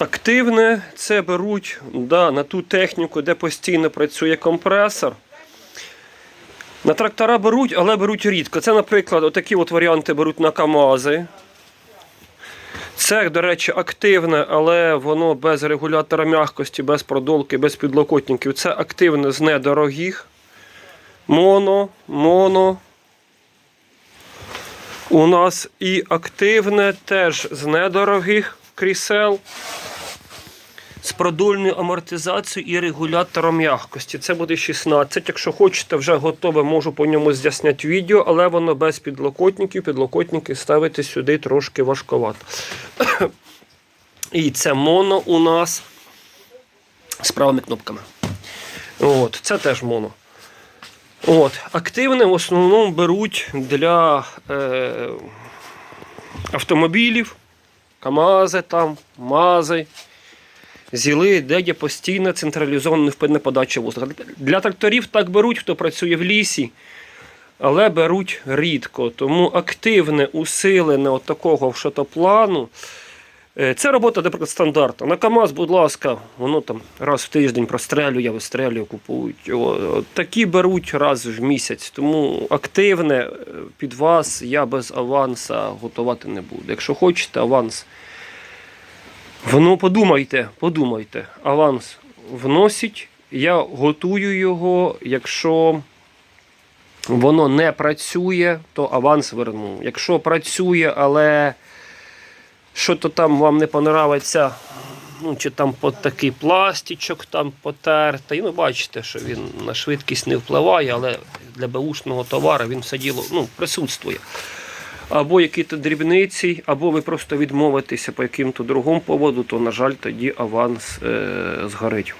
Активне це беруть да, на ту техніку, де постійно працює компресор. На трактора беруть, але беруть рідко. Це, наприклад, отакі от варіанти беруть на КАМАЗи. Це, до речі, активне, але воно без регулятора м'якості, без продолки, без підлокотників. Це активне з недорогих. Моно, моно. У нас і активне теж з недорогих крісел. З продольною амортизацією і регулятором м'якості. Це буде 16. Якщо хочете, вже готове, можу по ньому з'ясняти відео, але воно без підлокотників. Підлокотники ставити сюди трошки важковато. І це моно у нас з правими кнопками. От, це теж моно. От, активне в основному беруть для е, автомобілів, КАМАЗи, там, МАЗи, ЗІЛи, де є постійна централізована невпинна подача воздуха. Для тракторів так беруть, хто працює в лісі, але беруть рідко. Тому активне, усилене от такого шатоплану. Е, Це робота, наприклад, стандартна. На КАМАЗ, будь ласка, воно там раз в тиждень прострелює, вистрелює, купують. Такі беруть раз в місяць. Тому активне е, під вас я без аванса готувати не буду. Якщо хочете аванс, воно подумайте, подумайте. Аванс вносіть, я готую його. Якщо воно не працює, то аванс верну. Якщо працює, але що то там вам не понравиться, ну, чи там по такий пластичок там потертий. Ну, бачите, що він на швидкість не впливає, але для беушного товару він все діло ну, присутствує. Або які-то дрібниці, або ви просто відмовитеся по яким-то другому поводу, то, на жаль, тоді аванс е, згорить.